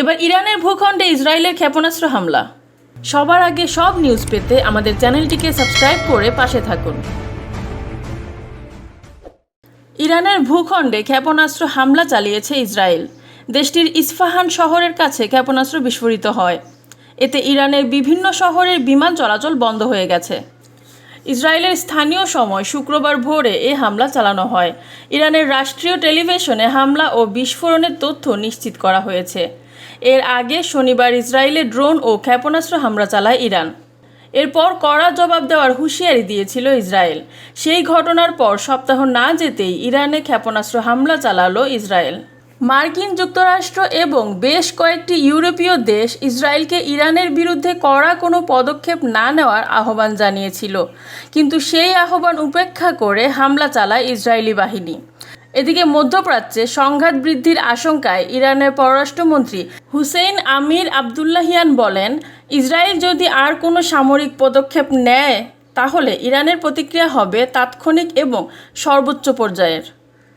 এবার ইরানের ভূখণ্ডে ইসরায়েলের ক্ষেপণাস্ত্র হামলা। সবার আগে সব নিউজ পেতে আমাদের চ্যানেলটিকে সাবস্ক্রাইব করে পাশে থাকুন। ইরানের ভূখণ্ডে ক্ষেপণাস্ত্র হামলা চালিয়েছে ইসরায়েল। দেশটির ইস্ফাহান শহরের কাছে ক্ষেপণাস্ত্র বিস্ফোরিত হয়। এতে ইরানের বিভিন্ন শহরের বিমান চলাচল বন্ধ হয়ে গেছে। ইসরায়েলের স্থানীয় সময় শুক্রবার ভোরে এ হামলা চালানো হয়। ইরানের রাষ্ট্রীয় টেলিভিশনে হামলা ও বিস্ফোরণের তথ্য নিশ্চিত করা হয়েছে। এর আগে শনিবার ইসরায়েলে ড্রোন ও ক্ষেপণাস্ত্র হামলা চালায় ইরান। এরপর কড়া জবাব দেওয়ার হুঁশিয়ারি দিয়েছিল ইসরায়েল। সেই ঘটনার পর সপ্তাহ না যেতেই ইরানে ক্ষেপণাস্ত্র হামলা চালালো ইসরায়েল। মার্কিন যুক্তরাষ্ট্র এবং বেশ কয়েকটি ইউরোপীয় দেশ ইসরায়েলকে ইরানের বিরুদ্ধে কড়া কোনো পদক্ষেপ না নেওয়ার আহ্বান জানিয়েছিল। কিন্তু সেই আহ্বান উপেক্ষা করে হামলা চালায় ইসরায়েলি বাহিনী। এদিকে মধ্যপ্রাচ্যে সংঘাত বৃদ্ধির আশঙ্কায় ইরানের পররাষ্ট্রমন্ত্রী হুসেইন আমির আবদুল্লাহিয়ান বলেন, ইসরায়েল যদি আর কোনো সামরিক পদক্ষেপ নেয়, তাহলে ইরানের প্রতিক্রিয়া হবে তাৎক্ষণিক এবং সর্বোচ্চ পর্যায়ের।